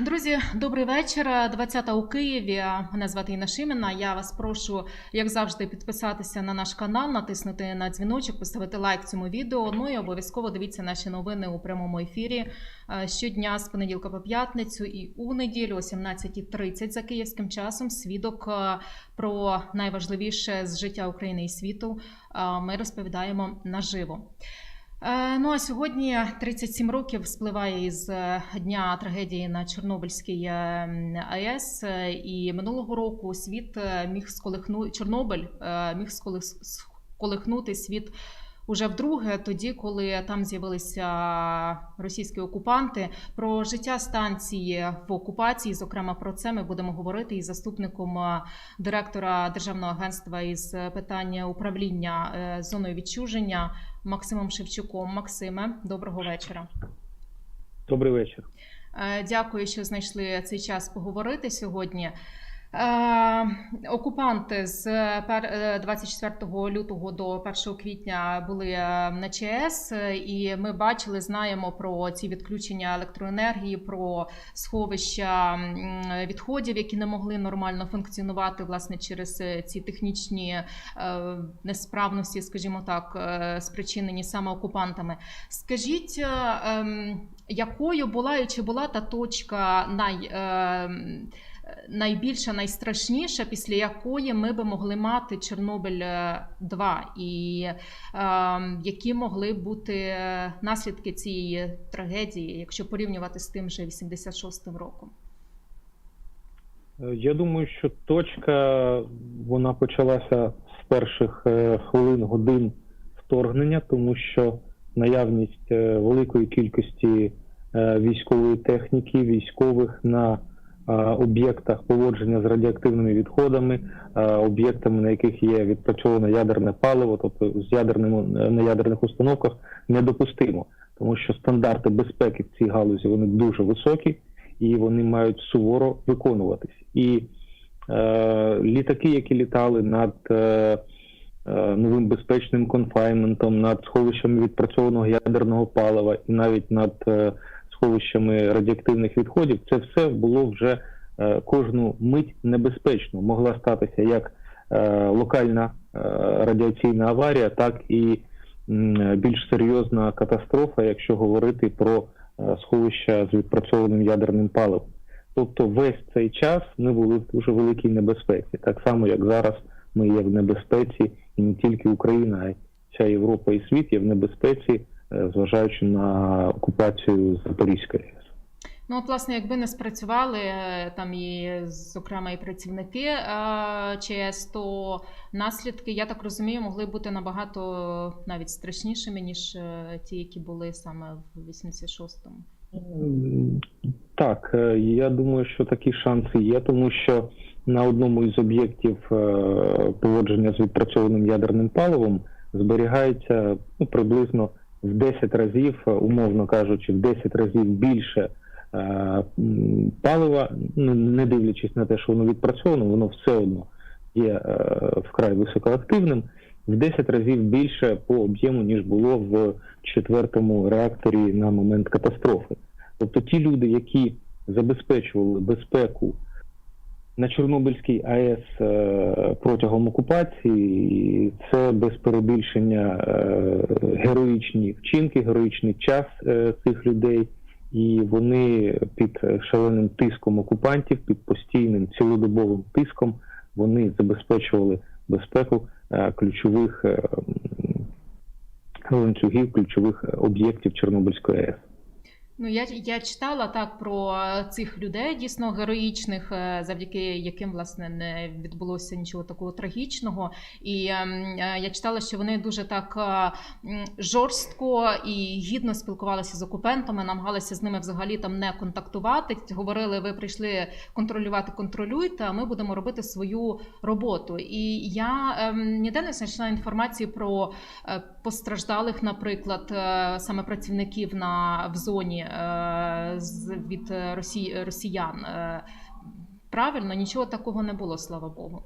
Друзі, добрий вечір. 20 у Києві. Мене звати Інна Шиміна. Я вас прошу, як завжди, підписатися на наш канал, натиснути на дзвіночок, поставити лайк цьому відео. Ну і обов'язково дивіться наші новини у прямому ефірі е, щодня з понеділка по п'ятницю і у неділю о 17.30 за київським часом. Свідок е, про найважливіше з життя України і світу. е, Ми розповідаємо наживо. Е, Ну а сьогодні 37 років спливає із е, дня трагедії на Чорнобильській е, АЕС. І минулого року світ міг сколихнути Чорнобиль міг сколих- сколихнути світ уже вдруге, тоді, коли там з'явилися російські окупанти. Про життя станції в окупації, зокрема про це ми будемо говорити із заступником директора Державного агентства із питання управління зоною відчуження Максимом Шевчуком. Максиме, доброго вечора. Добрий вечір. Е, Дякую, що знайшли цей час поговорити сьогодні. Е, Окупанти з е, 24 лютого до 1 квітня були е, на е, і ми бачили, знаємо про ці відключення електроенергії, про сховища відходів, які не могли нормально функціонувати власне через е, ці технічні е, несправності, скажімо так, е, спричинені саме окупантами. Скажіть, е, ем, якою була і чи була та точка най, найбільша, найстрашніша, після якої ми би могли мати Чорнобиль 2 і ем, які могли бути е, наслідки цієї трагедії, якщо порівнювати з тим же 86-м роком? Е, Я думаю, що точка вона почалася з перших е, хвилин годин вторгнення, тому що наявність е, великої кількості е, військової техніки, військових на е, об'єктах поводження з радіоактивними відходами, е, об'єктами, на яких є відпрацьоване ядерне паливо, тобто з ядерним е, на ядерних установках, недопустимо, тому що стандарти безпеки в цій галузі вони дуже високі і вони мають суворо виконуватись. І е, літаки, які літали над е, е, новим безпечним конфайнментом, над сховищами відпрацьованого ядерного палива і навіть над е, сховищами радіоактивних відходів, це все було вже е, кожну мить небезпечно. Могла статися як е, локальна е, радіаційна аварія, так і більш серйозна катастрофа, якщо говорити про сховища з відпрацьованим ядерним паливом. Тобто весь цей час ми були в дуже великій небезпеці, так само як зараз ми є в небезпеці, і не тільки Україна, а й вся Європа і світ є в небезпеці, зважаючи на окупацію Запорізької АЕС. Ну, от, власне, якби не спрацювали е, там і, зокрема, і працівники е, ЧС, то наслідки, я так розумію, могли бути набагато навіть страшнішими, ніж е, ті, які були саме в 86-му. Так, е, я думаю, що такі шанси є, тому що на одному із об'єктів е, поводження з відпрацьованим ядерним паливом зберігається ну, приблизно в 10 разів, е, умовно кажучи, в 10 разів більше е, палива, ну, не дивлячись на те, що воно відпрацьовано, воно все одно є е, вкрай високоактивним. В 10 разів більше по об'єму, ніж було в четвертому реакторі на момент катастрофи. Тобто ті люди, які забезпечували безпеку на Чорнобильській АЕС е, протягом окупації, це без перебільшення е, героїчні вчинки, героїчний час е, цих людей, і вони під шаленим тиском окупантів, під постійним цілодобовим тиском, вони забезпечували безпеку ключових ланцюгів, ключових об'єктів Чорнобильської АЕС. Ну, я, я читала так про цих людей, дійсно героїчних, е, завдяки яким власне не відбулося нічого такого трагічного. І ем, е, я читала, що вони дуже так е, жорстко і гідно спілкувалися з окупантами, намагалися з ними взагалі там не контактувати. Говорили, ви прийшли контролювати, контролюйте, а ми будемо робити свою роботу. І я ем, ніде не знайшла інформації про е, постраждалих, наприклад, е, саме працівників на в зоні е, від е, Росі, росіян. Правильно, нічого такого не було, слава Богу.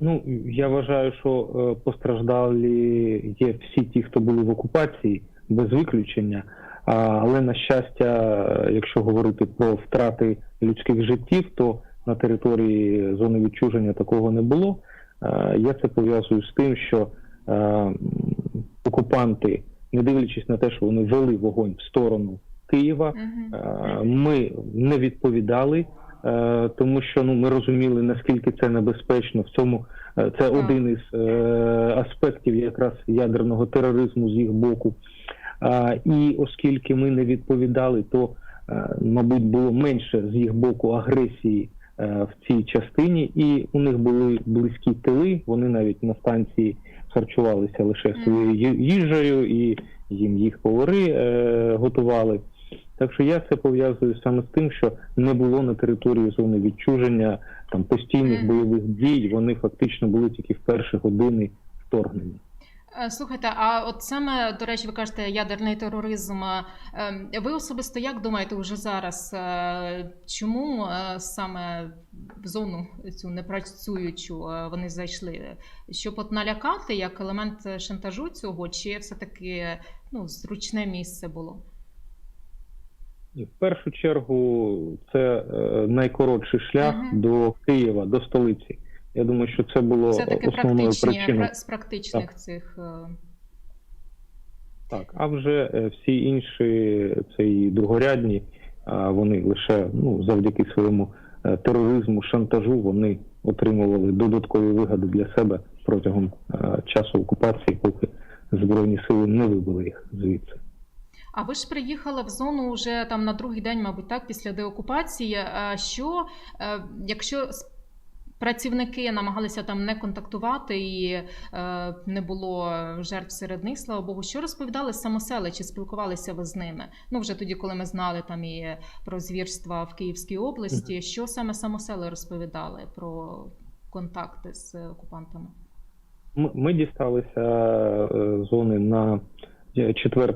Ну я вважаю, що постраждалі є всі ті, хто були в окупації, без виключення. Але на щастя, якщо говорити про втрати людських життів, то на території зони відчуження такого не було. Я це пов'язую з тим, що окупанти, не дивлячись на те, що вони вели вогонь в сторону Києва. Е, Ми не відповідали, е, тому що ну ми розуміли наскільки це небезпечно. В цьому е, це один із е, аспектів якраз ядерного тероризму з їх боку. А, І оскільки ми не відповідали, то е, мабуть було менше з їх боку агресії е, в цій частині, і у них були близькі тили. Вони навіть на станції харчувалися лише своєю їжею, і їм їх повари е, готували. Так що я це пов'язую саме з тим, що не було на території зони відчуження там постійних бойових дій. Вони фактично були тільки в перші години вторгнення. Е, Слухайте, а от саме, до речі, ви кажете, ядерний тероризм. е, е, Ви особисто як думаєте уже зараз, е, чому саме в зону цю непрацюючу вони зайшли? Щоб от налякати як елемент шантажу цього, чи все-таки ну, зручне місце було? В першу чергу це найкоротший шлях Мгм. до Києва, до столиці. Я думаю, що це було Все таки основною причиною. з практичних цих. е, Так, а вже е, всі інші це і другорядні, вони лише ну завдяки своєму е, тероризму, шантажу, вони отримували додаткові вигоди для себе протягом е, часу окупації, поки збройні сили не вибили їх звідси. А ви ж приїхали в зону вже там на другий день, мабуть, так, після деокупації. Е, Що е, якщо працівники намагалися там не контактувати і е, не було жертв серед них, слава Богу, що розповідали самосели? Чи спілкувалися ви з ними? Ну вже тоді, коли ми знали там і про звірства в Київській області, що саме самосели розповідали про контакти з окупантами? Ми, ми дісталися е, зони на 4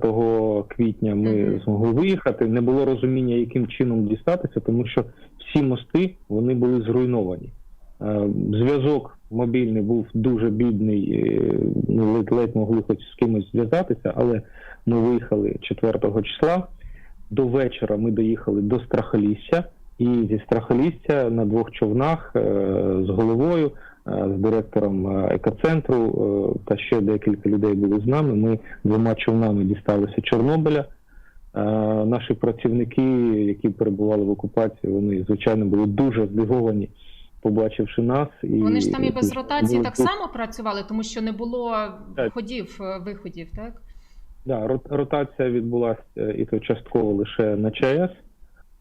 квітня. Ми Мгм. змогли виїхати. Не було розуміння, яким чином дістатися, тому що всі мости вони були зруйновані. Е, Зв'язок мобільний був дуже бідний. е, ледь-ледь могли хоч з кимось зв'язатися, але ми виїхали 4 числа. До вечора ми доїхали до Страхолісся, і зі Страхолісся на двох човнах е, з головою з директором екоцентру та ще декілька людей були з нами. Ми двома човнами дісталися Чорнобиля. Наші працівники, які перебували в окупації, вони звичайно були дуже здивовані, побачивши нас. І Вони ж там і без ротації були так само працювали, тому що не було Так. входів, е, виходів, так? Да, рот- ротація відбулася і то частково лише на ЧАЕС.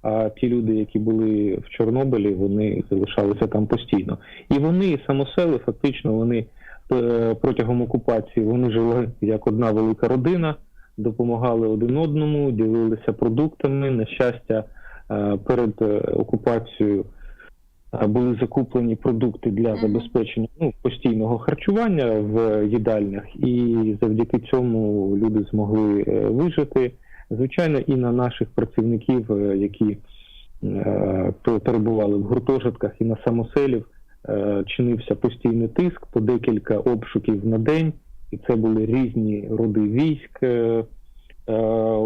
А ті люди, які були в Чорнобилі, вони залишалися там постійно. І вони, самосели, фактично, вони е, протягом окупації вони жили як одна велика родина, допомагали один одному, ділилися продуктами. На щастя, е, перед е, окупацією е, були закуплені продукти для забезпечення ну, постійного харчування в їдальнях, і завдяки цьому люди змогли е, вижити. Звичайно, і на наших працівників, е, які е, перебували в гуртожитках, і на самоселів чинився постійний тиск по декілька обшуків на день, і це були різні роди військ.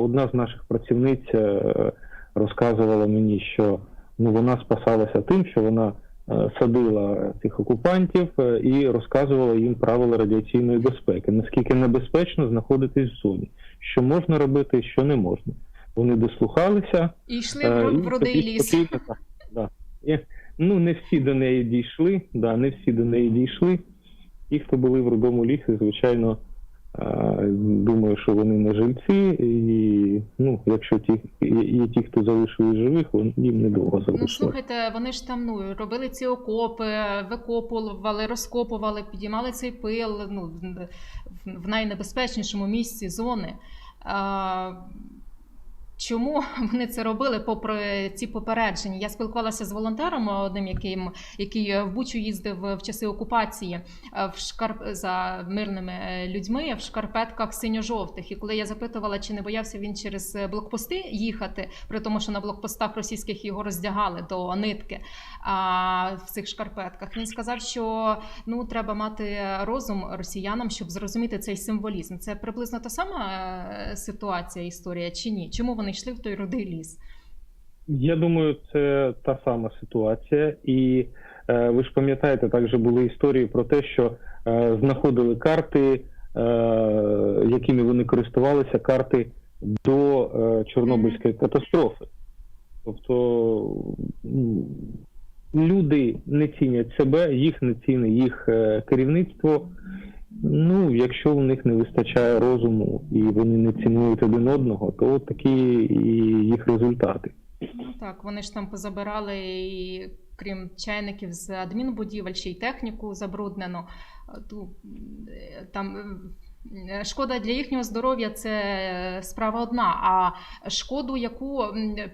Одна з наших працівниць розказувала мені, що ну вона спасалася тим, що вона е, садила цих окупантів е, і розказувала їм правила радіаційної безпеки, наскільки небезпечно знаходитись в зоні, що можна робити, що не можна. Вони дослухалися. І йшли е, в, і рудий ліс. да. І, ну, не всі до неї дійшли, да, не всі до неї дійшли. Ті, хто були в рудому лісі, звичайно, е, думаю, що вони не жильці, і ну, якщо ті, є, ті, хто залишились живих, вони їм недовго Ну слухайте, вони ж там ну робили ці окопи, викопували, розкопували, підіймали цей пил ну, в- в найнебезпечнішому місці зони. А, Чому вони це робили попри ці попередження? Я спілкувалася з волонтером одним, яким який в Бучу їздив в часи окупації е, в шкарп за мирними е, людьми в шкарпетках синьо-жовтих. І коли я запитувала, чи не боявся він через блокпости їхати, при тому, що на блокпостах російських його роздягали до нитки а, в цих шкарпетках, він сказав, що ну треба мати розум росіянам, щоб зрозуміти цей символізм. Це приблизно та сама е, ситуація, історія чи ні? Чому вони йшли в той рудий ліс? Я думаю, це та сама ситуація, і е, ви ж пам'ятаєте, також були історії про те, що е, знаходили карти, е, якими вони користувалися, карти до е, Чорнобильської катастрофи. Тобто люди не цінять себе, їх не цінить їх е, керівництво. Ну, якщо у них не вистачає розуму і вони не цінують один одного, то такі і їх результати. Ну так, вони ж там позабирали і крім чайників з адмінбудівель, ще й техніку е, Там е, шкода для їхнього здоров'я це справа одна. А шкоду, яку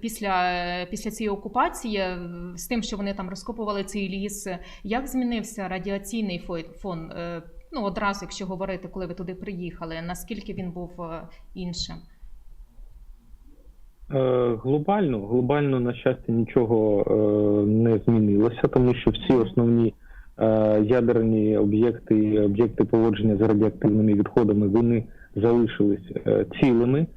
після, після цієї окупації, е, з тим, що вони там розкопували цей ліс, як змінився радіаційний фон? Ну, одразу, якщо говорити, коли ви туди приїхали, наскільки він був е, іншим? Е, Глобально, глобально, на щастя, нічого е, не змінилося, тому що всі основні ядерні об'єкти, об'єкти поводження з радіоактивними відходами, вони залишились цілими.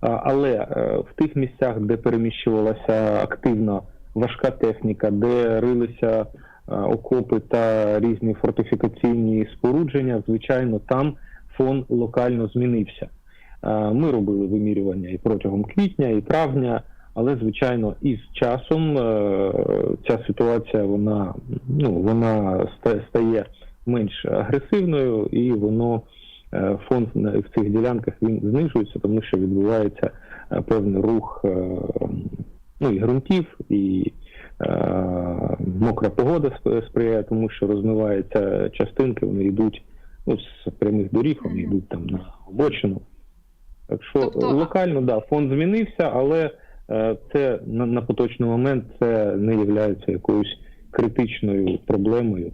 Але в тих місцях, де переміщувалася активна важка техніка, де рилися окопи та різні фортифікаційні спорудження, звичайно, там фон локально змінився. Е, Ми робили вимірювання і протягом квітня, і травня, але звичайно, із часом е, ця ситуація вона ну вона стає менш агресивною, і воно е, фон в цих ділянках він знижується, тому що відбувається е, певний рух е, ну і ґрунтів, і е, мокра погода сприяє, тому що розмиваються частинки, вони йдуть ну, з прямих доріг, вони йдуть там на обочину. Так що Тобто- е, локально да, фонд змінився, але е, це на, на поточний момент це не є якоюсь критичною проблемою.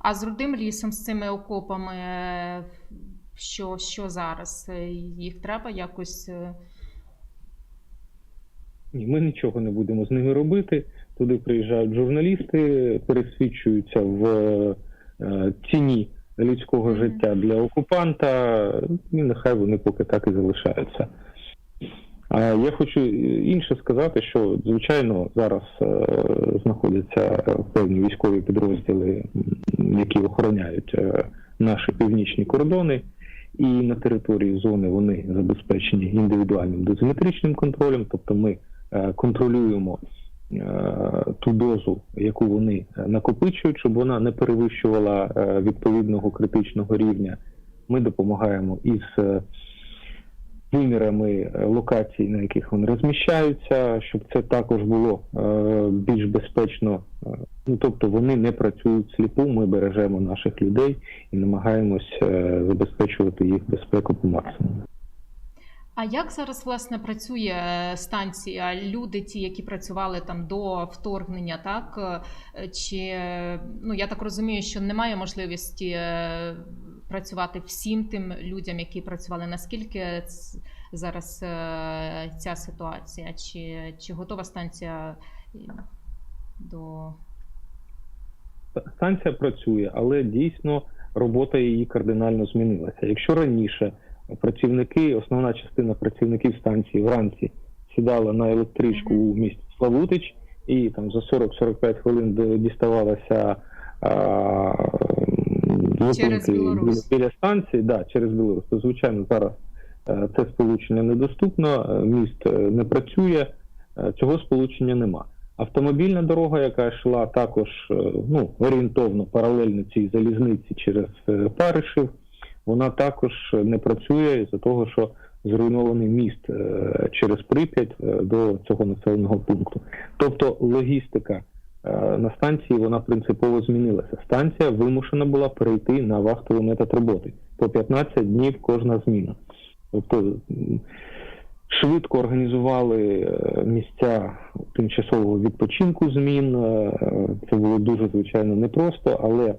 А з рудим лісом, з цими окопами, е, що, що зараз? Е, Їх треба якось. Ні, ми нічого не будемо з ними робити. Туди приїжджають журналісти, пересвідчуються в е, ціні людського життя для окупанта, і нехай вони поки так і залишаються. А я хочу інше сказати, що звичайно зараз е, знаходяться певні військові підрозділи, які охороняють е, наші північні кордони, і на території зони вони забезпечені індивідуальним дозиметричним контролем, тобто ми контролюємо е, ту дозу, яку вони е, накопичують, щоб вона не перевищувала е, відповідного критичного рівня. Ми допомагаємо із е, вимірами е, локацій, на яких вони розміщаються, щоб це також було е, більш безпечно. Е, Ну тобто вони не працюють сліпу. Ми бережемо наших людей і намагаємось е, забезпечувати їх безпеку по максимуму. А як зараз власне працює е, станція? Люди, ті, які працювали там до вторгнення, так Е, чи ну я так розумію, що немає можливості е, працювати всім тим людям, які працювали. Наскільки зараз ця ситуація? Чи, чи готова станція до Станція працює, але дійсно робота її кардинально змінилася. Якщо раніше працівники, основна частина працівників станції вранці сідала на електричку у місті Славутич і там за 40-45 хвилин діставалася а, зупинки біля, станції, да, через Білорусь. То, звичайно, зараз е, це сполучення недоступно, е, міст е, не працює, цього сполучення нема. Автомобільна дорога, яка йшла також ну, орієнтовно паралельно цій залізниці через Паришів, вона також не працює із-за того, що зруйнований міст е, через Прип'ять е, до цього населеного пункту. Тобто логістика е, на станції вона принципово змінилася. Станція вимушена була перейти на вахтовий метод роботи по 15 днів кожна зміна. Тобто Швидко організували місця тимчасового відпочинку змін. Це було дуже звичайно непросто, але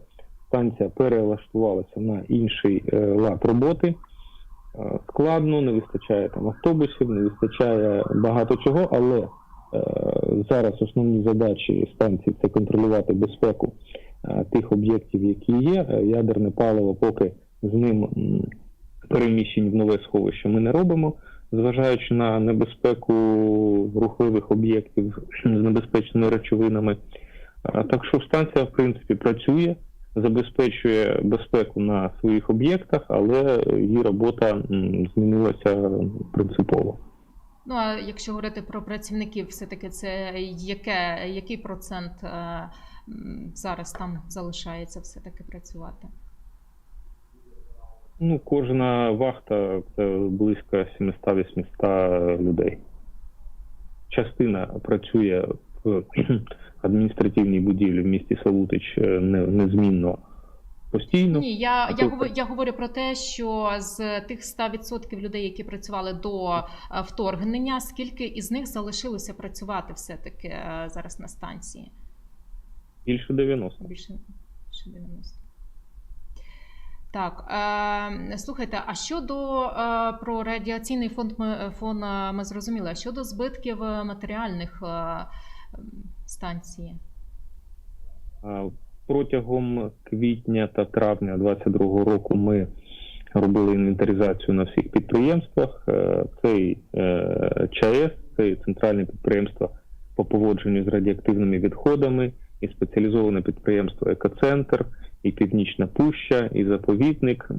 станція перелаштувалася на інший е, лад роботи. Е, Складно, не вистачає там автобусів, не вистачає багато чого, але е, зараз основні задачі станції це контролювати безпеку тих об'єктів, які є. Ядерне паливо, поки з ним переміщень в нове сховище ми не робимо, зважаючи на небезпеку рухливих об'єктів з небезпечними речовинами. Так що станція, в принципі, працює, забезпечує безпеку на своїх об'єктах, але її робота змінилася принципово. Ну а якщо говорити про працівників, все-таки це яке, який процент е, зараз там залишається все-таки працювати? Ну, кожна вахта це близько 700-800 людей. Частина працює в адміністративній будівлі в місті Салутич е, не- незмінно постійно. Ні, я, я, говорю, я говорю про те, що з тих 100% людей, які працювали до е, вторгнення, скільки із них залишилося працювати все-таки е, зараз на станції? Більше 90. Більше, більше 90. Так, е, слухайте, а щодо е, про радіаційний фонд ми, фон ми зрозуміли, а щодо збитків матеріальних е, станції? Протягом квітня та травня 2022 року ми робили інвентаризацію на всіх підприємствах. Е, Це і е, ЧАЕС, це центральне підприємство по поводженню з радіоактивними відходами, і спеціалізоване підприємство Екоцентр, і Північна Пуща, і заповідник.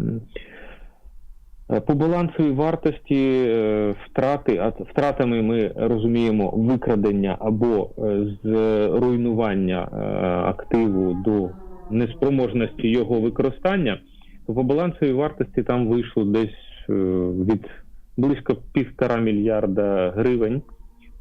Е, По балансовій вартості е, втрати, а втратами ми розуміємо викрадення або е, з руйнування е, активу до неспроможності його використання, то по балансовій вартості там вийшло десь від близько півтора мільярда гривень.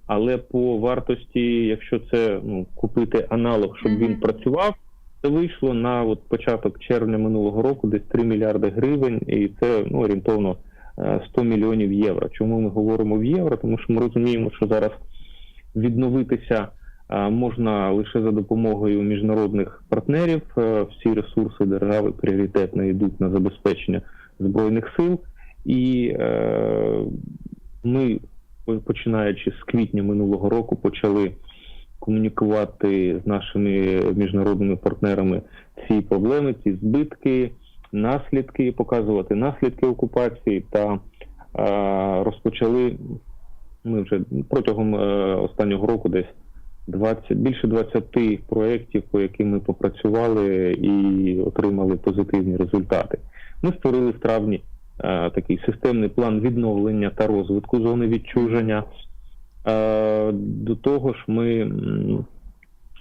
Але по вартості, якщо це ну, купити аналог, щоб він працював, це вийшло на от початок червня минулого року десь 3 мільярди гривень, і це ну, орієнтовно е, 100 мільйонів євро. Чому ми говоримо в євро? Тому що ми розуміємо, що зараз відновитися е, можна лише за допомогою міжнародних партнерів. Е, Всі ресурси держави пріоритетно йдуть на забезпечення збройних сил, і е, ми, починаючи з квітня минулого року, почали комунікувати з нашими міжнародними партнерами ці проблеми, ці збитки, наслідки, показувати наслідки окупації та е, розпочали ми вже протягом е, останнього року десь 20, більше 20 проєктів, по яким ми попрацювали і отримали позитивні результати. Ми створили в травні е, такий системний план відновлення та розвитку зони відчуження. До того ж, ми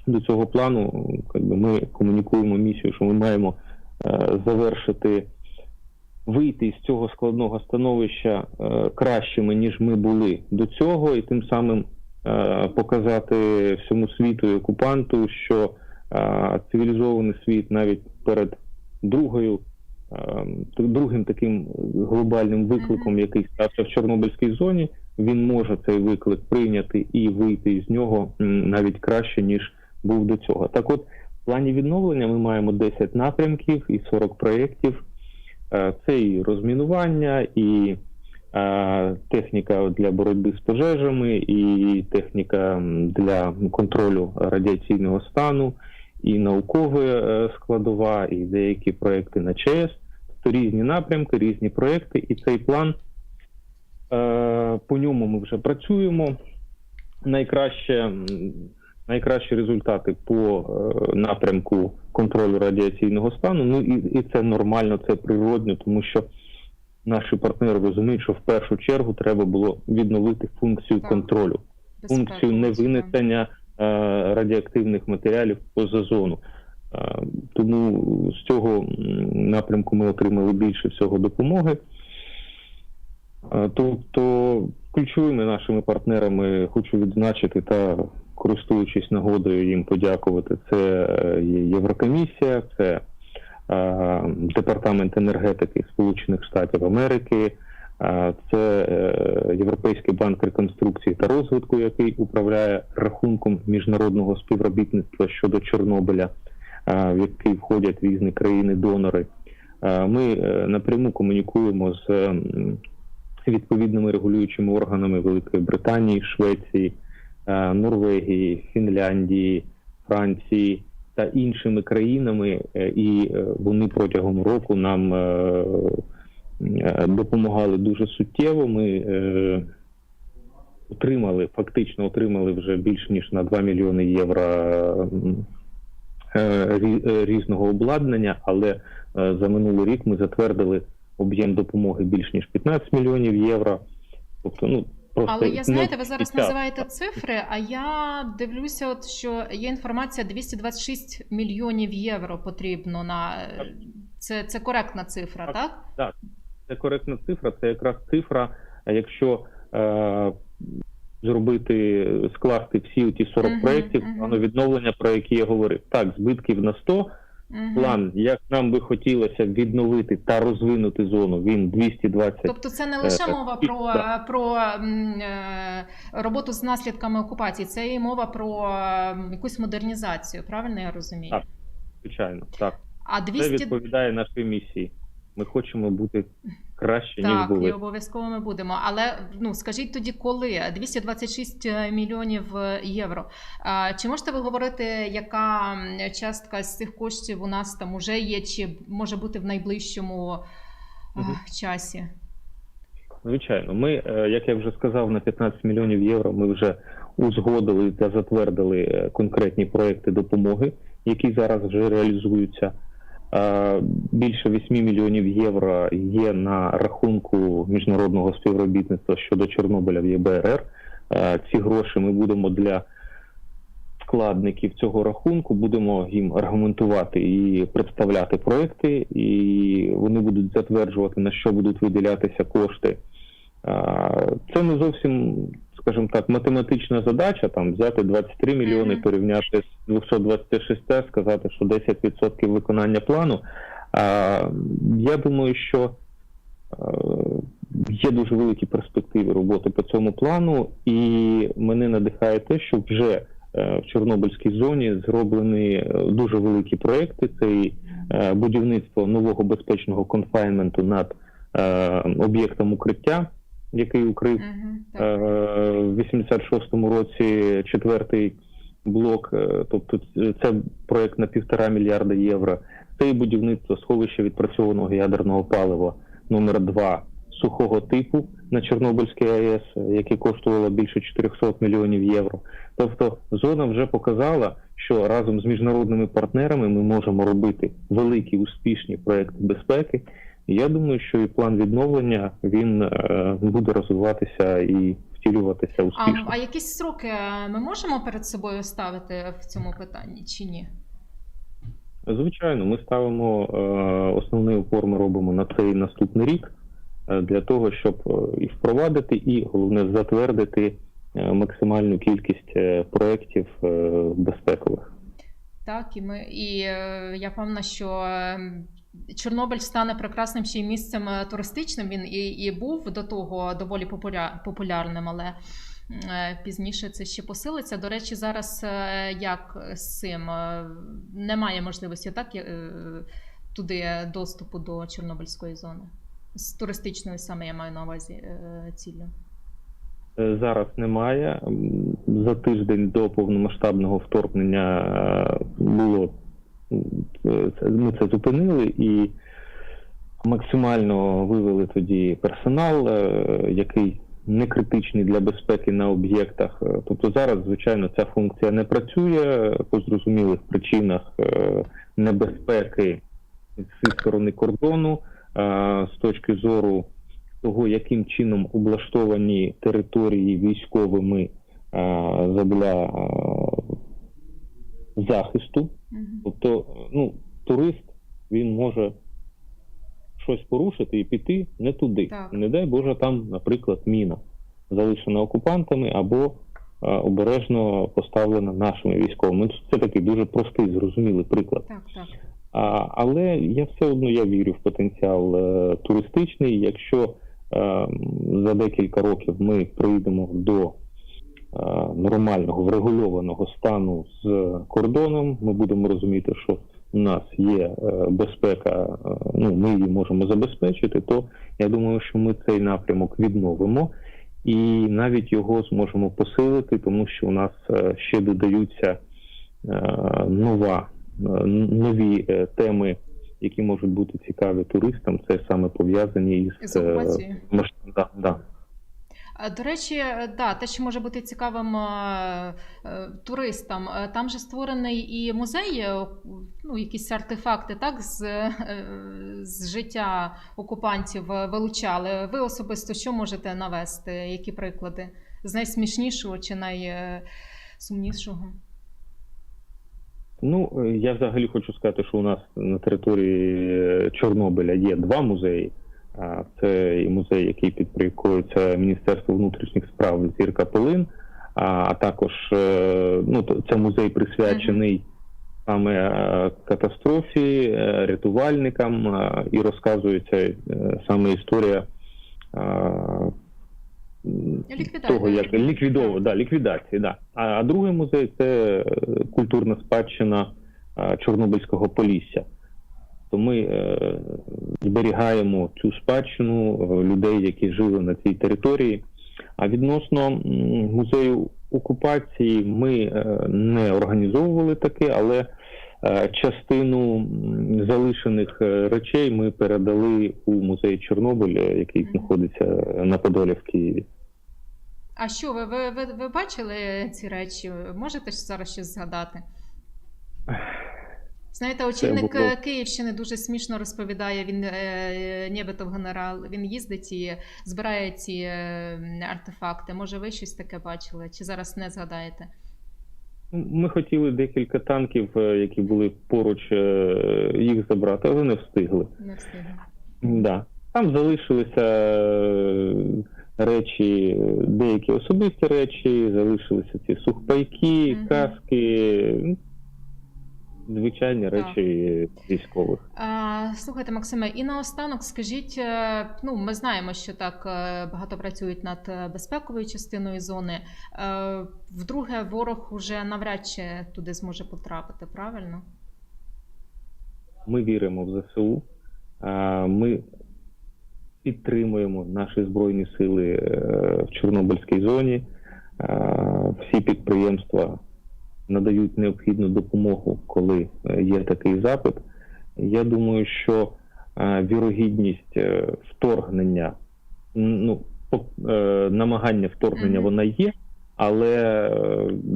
до цього плану ми комунікуємо місію, що ми маємо е, завершити вийти із цього складного становища е, кращими, ніж ми були до цього, і тим самим е, показати всьому світу і окупанту, що цивілізований світ навіть перед другою. е, Другим таким глобальним викликом, який стався в Чорнобильській зоні, він може цей виклик прийняти і вийти з нього навіть краще ніж був до цього. Так, от в плані відновлення ми маємо 10 напрямків і 40 проєктів. Е, Це і розмінування, і е, техніка для боротьби з пожежами, і техніка для контролю радіаційного стану, і наукова е, складова, і деякі проекти на ЧС. Тобто різні напрямки, різні проекти, і цей план по ньому ми вже працюємо. Найкраще, найкращі результати по е, напрямку контролю радіаційного стану. Ну і, і це нормально, це природньо, тому що наші партнери розуміють, що в першу чергу треба було відновити функцію Так. контролю, функцію невинесення е, радіоактивних матеріалів поза зону. Е, Тому з цього напрямку ми отримали більше всього допомоги. Е, Тобто ключовими нашими партнерами хочу відзначити та користуючись нагодою їм подякувати. Це е, Єврокомісія, це е, Департамент енергетики Сполучених Штатів Америки, Це Європейський банк реконструкції та розвитку, який управляє рахунком міжнародного співробітництва щодо Чорнобиля, в який входять різні країни-донори. Ми напряму комунікуємо з відповідними регулюючими органами Великої Британії, Швеції, е, Норвегії, Фінляндії, Франції та іншими країнами, е, і е, вони протягом року нам допомагали дуже суттєво. Ми отримали, фактично отримали вже більш ніж на 2 мільйони євро різного обладнання, але за минулий рік ми затвердили об'єм допомоги більш ніж 15 мільйонів євро. Тобто, ну просто Але я знаєте, ви зараз називаєте цифри, а я дивлюся, от що є інформація 226 мільйонів євро потрібно на це, це коректна цифра, Так. так? Це коректна цифра. Це якраз цифра, якщо е, зробити, скласти всі ті 40 Мгм, проєктів, мгм. плану відновлення, про які я говорив. Так, збитків на 100, Мгм. План, як нам би хотілося відновити та розвинути зону, він 220 Тобто це не лише Е, мова про, да. про е, роботу з наслідками окупації, це і мова про якусь модернізацію, правильно я розумію? Так. звичайно. Так, А це відповідає нашій місії. Ми хочемо бути краще, ніж Так, і обов'язково ми будемо. Але ну скажіть тоді, коли 226 мільйонів е, євро. Чи можете ви говорити, яка частка з цих коштів у нас там уже є, чи може бути в найближчому е, Мгм. часі? Звичайно, ми, е, як я вже сказав, на 15 мільйонів євро ми вже узгодили та затвердили е, конкретні проекти допомоги, які зараз вже реалізуються. Більше 8 мільйонів євро є на рахунку міжнародного співробітництва щодо Чорнобиля в ЄБРР. Ці гроші ми будемо для вкладників цього рахунку, будемо їм аргументувати і представляти проекти, і вони будуть затверджувати на що будуть виділятися кошти. Це не зовсім, скажімо так, математична задача. Там взяти 23 мільйони, порівняти з 226, сказати, що 10% виконання плану. А, Я думаю, що е, є дуже великі перспективи роботи по цьому плану, і мене надихає те, що вже е, в Чорнобильській зоні зроблені е, дуже великі проекти. Це і будівництво нового безпечного конфайнменту над об'єктом укриття, який укрив Угу, в 86-му році четвертий блок, е, тобто це проект на півтора мільярда євро. Це і будівництво сховища відпрацьованого ядерного палива номер 2 сухого типу на Чорнобильській АЕС, яке коштувало більше 400 мільйонів євро. Тобто зона вже показала, що разом з міжнародними партнерами ми можемо робити великі успішні проекти безпеки. Я думаю, що і план відновлення він е, буде розвиватися і втілюватися А, успішно. а якісь сроки ми можемо перед собою ставити в цьому питанні чи ні? Звичайно, ми ставимо е, основний упор ми робимо на цей наступний рік е, для того, щоб е, і впровадити, і головне затвердити е, максимальну кількість е, проєктів е, безпекових. Так, і ми і е, я певна, що е, Чорнобиль стане прекрасним ще й місцем е, туристичним. Він і, і був до того доволі популя, популярним, але е, пізніше це ще посилиться. До речі, зараз е, як з цим немає можливості так туди доступу до Чорнобильської зони. З туристичної саме я маю на увазі ціллю. Зараз немає. За тиждень до повномасштабного вторгнення було ми це зупинили і максимально вивели тоді персонал, е, який не критичний для безпеки на об'єктах. Е, Тобто зараз, звичайно, ця функція не працює по зрозумілих причинах е, небезпеки зі сторони кордону, з точки зору того, яким чином облаштовані території військовими для захисту. Тобто, ну, турист він може щось порушити і піти не туди. Так. Не дай Боже, там, наприклад, міна залишена окупантами або е, обережно поставлена нашими військовими. Ну, Це такий дуже простий, зрозумілий приклад. Так, так. А, але я все одно я вірю в потенціал е, туристичний. Якщо е, за декілька років ми прийдемо до нормального врегульованого стану з кордоном. Ми будемо розуміти, що у нас є е, безпека, е, ну ми її можемо забезпечити, то я думаю, що ми цей напрямок відновимо і навіть його зможемо посилити, тому що у нас е, ще додаються е, нова, е, нові е, теми, які можуть бути цікаві туристам. Це саме пов'язані із З окупацією. е, да, да. Е, До речі, е, да, те, що може бути цікавим е, туристам, там же створений і музей, ну, якісь артефакти, так, з, з життя окупантів вилучали. Ви особисто що можете навести? Які приклади? З найсмішнішого чи найсумнішого? Ну, я взагалі хочу сказати, що у нас на території Чорнобиля є два музеї. Це і музей, який підпорядковується Міністерству внутрішніх справ Зірка Полин, а, також е, ну, це музей присвячений саме е, катастрофі, е, рятувальникам, і розказується саме історія. того, як ліквідово, да, ліквідації, да. А, а другий музей це культурна спадщина Чорнобильського Полісся. То ми е, зберігаємо цю спадщину е, людей, які жили на цій території. А відносно музею окупації ми е, не організовували таке, але е, частину залишених речей ми передали у музей Чорнобиль, е, який знаходиться на Подолі в Києві. А що ви, ви, ви, ви бачили ці речі? Можете зараз щось згадати? Знаєте, очільник було- е, Київщини дуже смішно розповідає. Він е, нібито генерал. Він їздить і збирає ці е, артефакти. Може, ви щось таке бачили? Чи зараз не згадаєте? Ми хотіли декілька танків, які були поруч, е, їх забрати, але не встигли. Не встигли. Да. Там залишилися речі, деякі особисті речі, залишилися ці сухпайки, Мгм. каски, звичайні Так. речі військових. А, слухайте, Максиме, і наостанок скажіть: е, ну, ми знаємо, що так е, багато працюють над е, безпековою частиною зони. Вдруге, ворог уже навряд чи туди зможе потрапити, правильно? Ми віримо в ЗСУ. Ми підтримуємо наші збройні сили в Чорнобильській зоні. Всі підприємства надають необхідну допомогу, коли е, є такий запит. Я думаю, що е, вірогідність е, вторгнення, ну намагання вторгнення вона є, але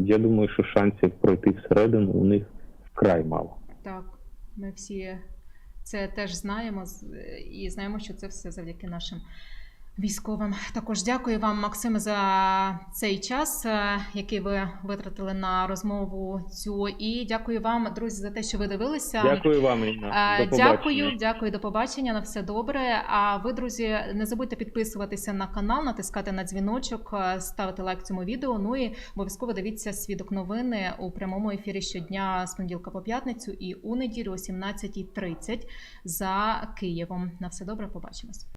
я думаю, що шансів пройти всередину у них вкрай мало. Так, ми всі це теж знаємо і знаємо, що це все завдяки нашим військовим. Також дякую вам, Максиме, за цей час, е, який ви витратили на розмову цю. І дякую вам, друзі, за те, що ви дивилися. Дякую вам, Інна. Е, До побачення. Дякую, дякую, до побачення. На все добре. А ви, друзі, не забудьте підписуватися на канал, натискати на дзвіночок, е, ставити лайк цьому відео. Ну і обов'язково дивіться свідок новини у прямому ефірі щодня з понеділка по п'ятницю і у неділю о 17.30 за Києвом. На все добре, побачимось.